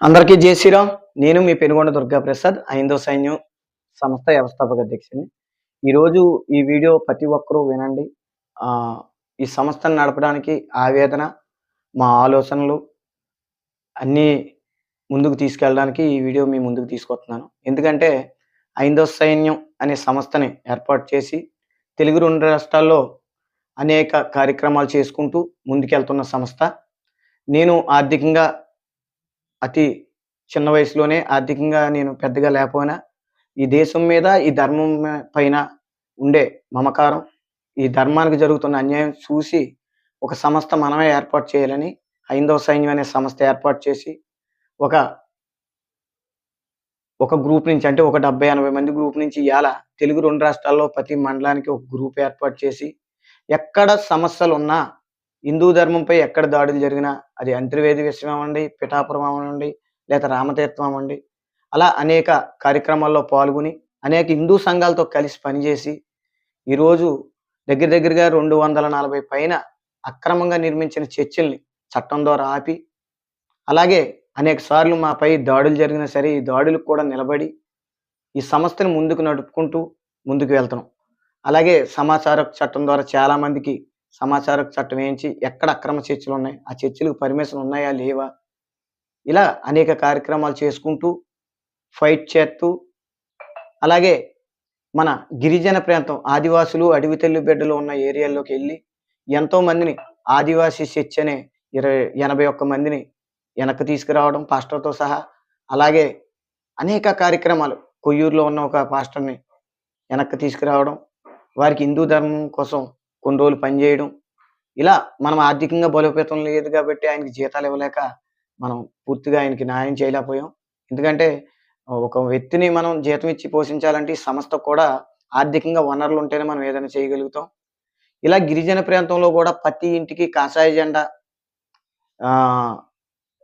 అందరికీ జై శ్రీరామ్. నేను మీ పెనుగొండ దుర్గా ప్రసాద్ ఐందో సైన్యం సంస్థ వ్యవస్థాపక అధ్యక్షుడిని. ఈరోజు ఈ వీడియో ప్రతి ఒక్కరూ వినండి. ఈ సంస్థను నడపడానికి ఆవేదన మా ఆలోచనలు అన్నీ ముందుకు తీసుకెళ్ళడానికి ఈ వీడియో మీ ముందుకు తీసుకొస్తున్నాను. ఎందుకంటే ఐందో సైన్యం అనే సంస్థని ఏర్పాటు చేసి తెలుగు రెండు రాష్ట్రాల్లో అనేక కార్యక్రమాలు చేసుకుంటూ ముందుకెళ్తున్న సంస్థ. నేను ఆర్థికంగా అతి చిన్న వయసులోనే ఆర్థికంగా నేను పెద్దగా లేకపోయినా ఈ దేశం మీద ఈ ధర్మం పైన ఉండే మమకారం ఈ ధర్మానికి జరుగుతున్న అన్యాయం చూసి ఒక సంస్థ మనమే ఏర్పాటు చేయాలని హైందవ సైన్యం అనే సంస్థ ఏర్పాటు చేసి ఒక ఒక గ్రూప్ నుంచి అంటే ఒక డెబ్బై ఎనభై మంది గ్రూప్ నుంచి ఇవాళ తెలుగు రెండు రాష్ట్రాల్లో ప్రతి మండలానికి ఒక గ్రూప్ ఏర్పాటు చేసి ఎక్కడ సమస్యలు ఉన్నా హిందూ ధర్మంపై ఎక్కడ దాడులు జరిగినా అది అంతర్వేది విషయం అవ్వండి పిఠాపురం అవ్వండి లేదా రామతీర్థం అవ్వండి. అలా అనేక కార్యక్రమాల్లో పాల్గొని అనేక హిందూ సంఘాలతో కలిసి పనిచేసి ఈరోజు దగ్గర దగ్గరగా రెండు వందల నలభై పైన అక్రమంగా నిర్మించిన చర్చిల్ని చట్టం ద్వారా ఆపి అలాగే అనేక సార్లు మాపై దాడులు జరిగినా సరే ఈ దాడులకు కూడా నిలబడి ఈ సంస్థను ముందుకు నడుపుకుంటూ ముందుకు వెళ్తున్నాం. అలాగే సమాచార చట్టం ద్వారా చాలా మందికి సమాచార చట్టం వేయించి ఎక్కడ అక్రమ చర్చలు ఉన్నాయి? ఆ చర్చలకు పర్మిషన్ ఉన్నాయా? లేవా? ఇలా అనేక కార్యక్రమాలు చేసుకుంటూ ఫైట్ చేస్తూ అలాగే మన గిరిజన ప్రాంతం ఆదివాసులు అడవి తల్లి బిడ్డలు ఉన్న ఏరియాల్లోకి వెళ్ళి ఎంతో మందిని ఆదివాసీ చర్చ్ అనే ఇరవై ఎనభై ఒక్క మందిని వెనక్కి తీసుకురావడం పాస్టర్తో సహా అలాగే అనేక కార్యక్రమాలు. కొయ్యూరులో ఉన్న ఒక పాస్టర్ని వెనక్కి తీసుకురావడం వారికి హిందూ ధర్మం కోసం కొన్ని రోజులు పనిచేయడం ఇలా మనం ఆర్థికంగా బలోపేతం లేదు కాబట్టి ఆయనకి జీతాలు ఇవ్వలేక మనం పూర్తిగా ఆయనకి న్యాయం చేయలేకపోయాం. ఎందుకంటే ఒక వ్యక్తిని మనం జీతం ఇచ్చి పోషించాలంటే ఈ సంస్థ కూడా ఆర్థికంగా వనరులు ఉంటేనే మనం ఏదైనా చేయగలుగుతాం. ఇలా గిరిజన ప్రాంతంలో కూడా ప్రతి ఇంటికి కాషాయ జెండా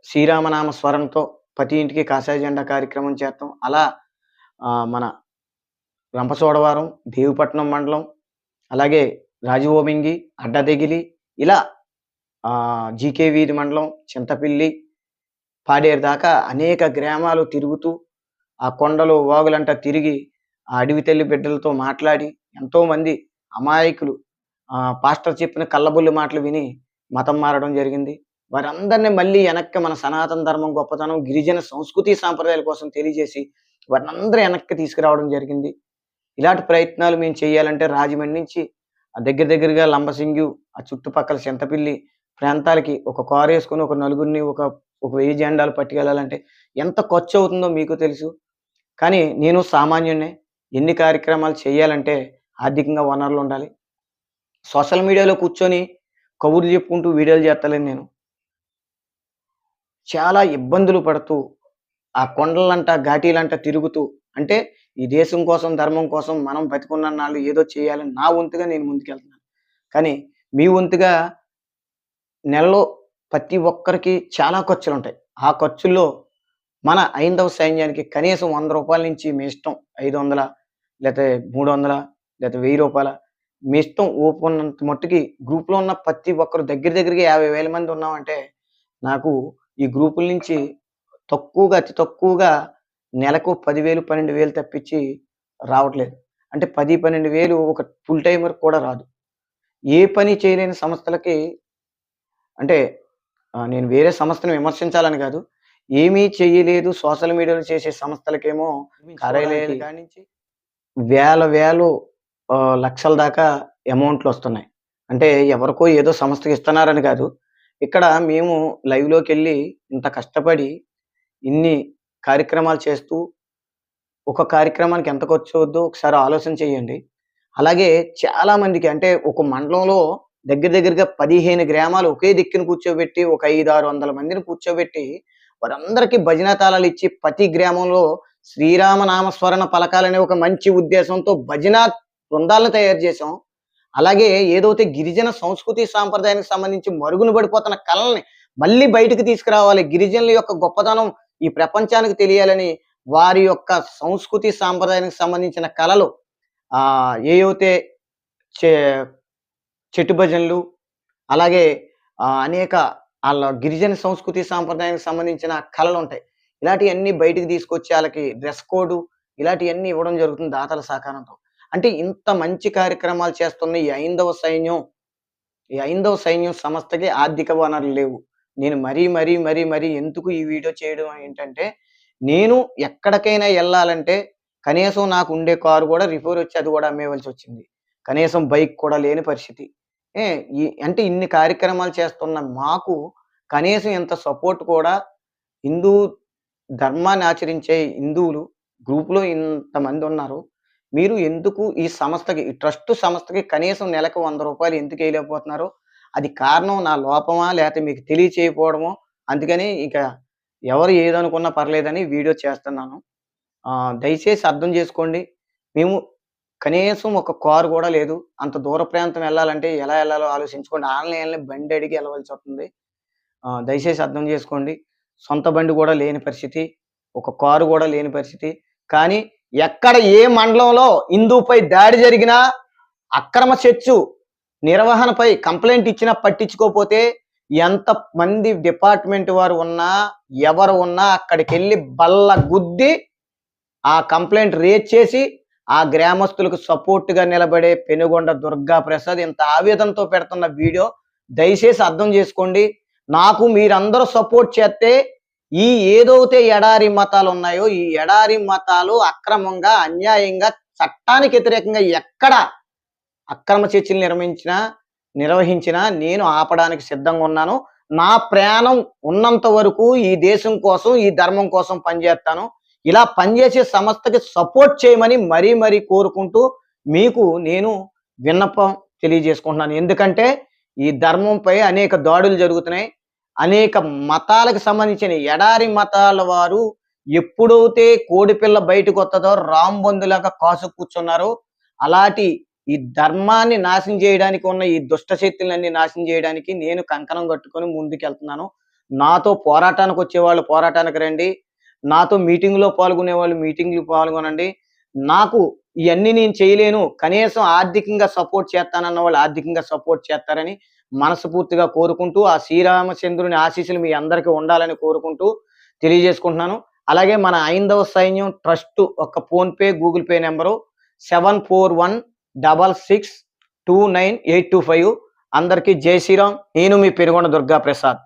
శ్రీరామనామ స్వరంతో ప్రతి ఇంటికి కాషాయ జెండా కార్యక్రమం చేస్తాం. అలా మన రంపచోడవరం దేవిపట్నం మండలం అలాగే రాజవోమింగి అడ్డదెగిలి ఇలా జీకే వీధి మండలం చింతపిల్లి పాడేరు దాకా అనేక గ్రామాలు తిరుగుతూ ఆ కొండలు వాగులంట తిరిగి ఆ అడవి తల్లి బిడ్డలతో మాట్లాడి ఎంతోమంది అమాయకులు పాస్టర్ చెప్పిన కళ్ళబుల్లి మాటలు విని మతం మారడం జరిగింది. వారందరినీ మళ్ళీ వెనక్కి మన సనాతన ధర్మం గొప్పతనం గిరిజన సంస్కృతి సాంప్రదాయాల కోసం తెలియజేసి వారిని అందరూ వెనక్కి తీసుకురావడం జరిగింది. ఇలాంటి ప్రయత్నాలు మేము చేయాలంటే రాజమండ్రి నుంచి దగ్గర దగ్గరగా లంబసింగు ఆ చుట్టుపక్కల చింతపిల్లి ప్రాంతాలకి ఒక కారు వేసుకొని ఒక నలుగురిని ఒక ఒక వెయ్యి జెండాలు పట్టుకెళ్ళాలంటే ఎంత ఖర్చు అవుతుందో మీకు తెలుసు. కానీ నేను సామాన్యుడినే ఎన్ని కార్యక్రమాలు చేయాలంటే ఆర్థికంగా వనరులు ఉండాలి. సోషల్ మీడియాలో కూర్చొని కబుర్లు చెప్పుకుంటూ వీడియోలు చేస్తలేను నేను. చాలా ఇబ్బందులు పడుతూ ఆ కొండలంట ఘాటీలంట తిరుగుతూ అంటే ఈ దేశం కోసం ధర్మం కోసం మనం బతికున్న నాళ్ళు ఏదో చేయాలని నా వంతుగా నేను ముందుకెళ్తున్నాను. కానీ మీ వంతుగా నెలలో ప్రతి ఒక్కరికి చాలా ఖర్చులు ఉంటాయి ఆ ఖర్చుల్లో మన ఐందవ సైన్యానికి కనీసం వంద రూపాయల నుంచి మీ ఇష్టం ఐదు వందల లేకపోతే మూడు వందల లేకపోతే వెయ్యి రూపాయల. మీ ఇష్టం ఓపెన్నంత మట్టుకి గ్రూప్లో ఉన్న ప్రతి ఒక్కరు దగ్గర దగ్గరికి యాభై వేల మంది ఉన్నామంటే నాకు ఈ గ్రూపుల నుంచి తక్కువగా అతి తక్కువగా నెలకు పదివేలు పన్నెండు వేలు తప్పించి రావట్లేదు. అంటే పది పన్నెండు వేలు ఒక ఫుల్ టైమర్ కూడా రాదు. ఏ పని చేయలేని సంస్థలకి అంటే నేను వేరే సంస్థను విమర్శించాలని కాదు. ఏమీ చేయలేదు సోషల్ మీడియాలో చేసే సంస్థలకేమో కార్యాలయాలు కానించి వేల వేలు లక్షల దాకా అమౌంట్లు వస్తున్నాయి. అంటే ఎవరికో ఏదో సంస్థకి ఇస్తున్నారని కాదు. ఇక్కడ మేము లైవ్లోకి వెళ్ళి ఇంత కష్టపడి ఇన్ని కార్యక్రమాలు చేస్తూ ఒక కార్యక్రమానికి ఎంత ఖర్చు అవుద్దో ఒకసారి ఆలోచన చేయండి. అలాగే చాలా మందికి అంటే ఒక మండలంలో దగ్గర దగ్గరగా పదిహేను గ్రామాలు ఒకే దిక్కును కూర్చోబెట్టి ఒక ఐదు ఆరు వందల మందిని కూర్చోబెట్టి వారందరికీ భజన తాళాలు ఇచ్చి ప్రతి గ్రామంలో శ్రీరామ నామస్మరణ పలకాలనే ఒక మంచి ఉద్దేశంతో భజన బృందాలను తయారు చేసాం అలాగే ఏదైతే గిరిజన సంస్కృతి సాంప్రదాయానికి సంబంధించి మరుగున పడిపోతున్న కళల్ని మళ్ళీ బయటకు తీసుకురావాలి. గిరిజనుల యొక్క గొప్పతనం ఈ ప్రపంచానికి తెలియాలని వారి యొక్క సంస్కృతి సాంప్రదాయానికి సంబంధించిన కళలు ఏవైతే చే చెట్టు భజనలు అలాగే అనేక వాళ్ళ గిరిజన సంస్కృతి సాంప్రదాయానికి సంబంధించిన కళలు ఉంటాయి. ఇలాంటివన్నీ బయటికి తీసుకొచ్చి వాళ్ళకి డ్రెస్ కోడ్ ఇలాంటివన్నీ ఇవ్వడం జరుగుతుంది దాతల సహకారంతో. అంటే ఇంత మంచి కార్యక్రమాలు చేస్తున్న ఈ ఐందవ సైన్యం ఈ ఐందవ సైన్యం సంస్థకి ఆర్థిక వనరులు లేవు. నేను మరీ మరీ మరీ మరీ ఎందుకు ఈ వీడియో చేయడం ఏంటంటే నేను ఎక్కడికైనా వెళ్ళాలంటే కనీసం నాకు ఉండే కారు కూడా రిపేర్ వచ్చి అది కూడా అమ్మేవలసి వచ్చింది. కనీసం బైక్ కూడా లేని పరిస్థితి. ఏ అంటే ఇన్ని కార్యక్రమాలు చేస్తున్న మాకు కనీసం ఇంత సపోర్ట్ కూడా హిందూ ధర్మాన్ని ఆచరించే హిందువులు గ్రూపులో ఇంతమంది ఉన్నారు. మీరు ఎందుకు ఈ సంస్థకి ఈ ట్రస్ట్ సంస్థకి కనీసం నెలకు వంద రూపాయలు ఎందుకు వేయలేకపోతున్నారో? అది కారణం నా లోపమా లేకపోతే మీకు తెలియచేయకపోవడమో? అందుకని ఇక ఎవరు ఏదనుకున్నా పర్లేదని వీడియో చేస్తున్నాను. దయచేసి అర్థం చేసుకోండి. మేము కనీసం ఒక కారు కూడా లేదు. అంత దూర ప్రాంతం వెళ్ళాలంటే ఎలా వెళ్ళాలో ఆలోచించుకోండి. ఆన్లైన్లో బండి అడిగి వెళ్ళవలసి వస్తుంది. దయచేసి అర్థం చేసుకోండి. సొంత బండి కూడా లేని పరిస్థితి. ఒక కారు కూడా లేని పరిస్థితి. కానీ ఎక్కడ ఏ మండలంలో హిందూపై దాడి జరిగినా అక్రమ చర్చు నిర్వహణపై కంప్లైంట్ ఇచ్చినా పట్టించుకోకపోతే ఎంత మంది డిపార్ట్మెంట్ వారు ఉన్నా ఎవరు ఉన్నా అక్కడికి వెళ్ళి బల్ల గుద్ది ఆ కంప్లైంట్ రేజ్ చేసి ఆ గ్రామస్తులకు సపోర్ట్గా నిలబడే పెనుగొండ దుర్గా ప్రసాద్ ఇంత ఆవేదనతో పెడుతున్న వీడియో దయచేసి అర్థం చేసుకోండి. నాకు మీరందరూ సపోర్ట్ చేస్తే ఈ ఏదైతే ఎడారి మతాలు ఉన్నాయో ఈ ఎడారి మతాలు అక్రమంగా అన్యాయంగా చట్టానికి వ్యతిరేకంగా ఎక్కడ అక్రమ చర్చలు నిర్మించిన నిర్వహించిన నేను ఆపడానికి సిద్ధంగా ఉన్నాను. నా ప్రాణం ఉన్నంత వరకు ఈ దేశం కోసం ఈ ధర్మం కోసం పనిచేస్తాను. ఇలా పనిచేసే సంస్థకి సపోర్ట్ చేయమని మరీ మరీ కోరుకుంటూ మీకు నేను విన్నపం తెలియజేసుకుంటున్నాను. ఎందుకంటే ఈ ధర్మంపై అనేక దాడులు జరుగుతున్నాయి. అనేక మతాలకు సంబంధించిన ఎడారి మతాల వారు ఎప్పుడైతే కోడిపిల్ల బయటకు వస్తుందో రాంబందులాగా కాసు కూర్చున్నారో. అలాంటి ఈ ధర్మాన్ని నాశనం చేయడానికి ఉన్న ఈ దుష్ట శక్తులన్నీ నాశనం చేయడానికి నేను కంకణం కట్టుకొని ముందుకు వెళ్తున్నాను నాతో పోరాటానికి వచ్చేవాళ్ళు పోరాటానికి రండి. నాతో మీటింగ్లో పాల్గొనే వాళ్ళు మీటింగ్లు పాల్గొనండి. నాకు ఇవన్నీ నేను చేయలేను. కనీసం ఆర్థికంగా సపోర్ట్ చేస్తానన్న వాళ్ళు ఆర్థికంగా సపోర్ట్ చేస్తారని మనస్ఫూర్తిగా కోరుకుంటూ ఆ శ్రీరామచంద్రుని ఆశీస్సులు మీ అందరికీ ఉండాలని కోరుకుంటూ తెలియజేసుకుంటున్నాను. అలాగే మన ఐందవ సైన్యం ట్రస్ట్ ఒక PhonePe Google pay number seven four one double six two nine eight two five. అందరికీ జై శ్రీరామ్. నేను మీ పెరుగొండ దుర్గా ప్రసాద్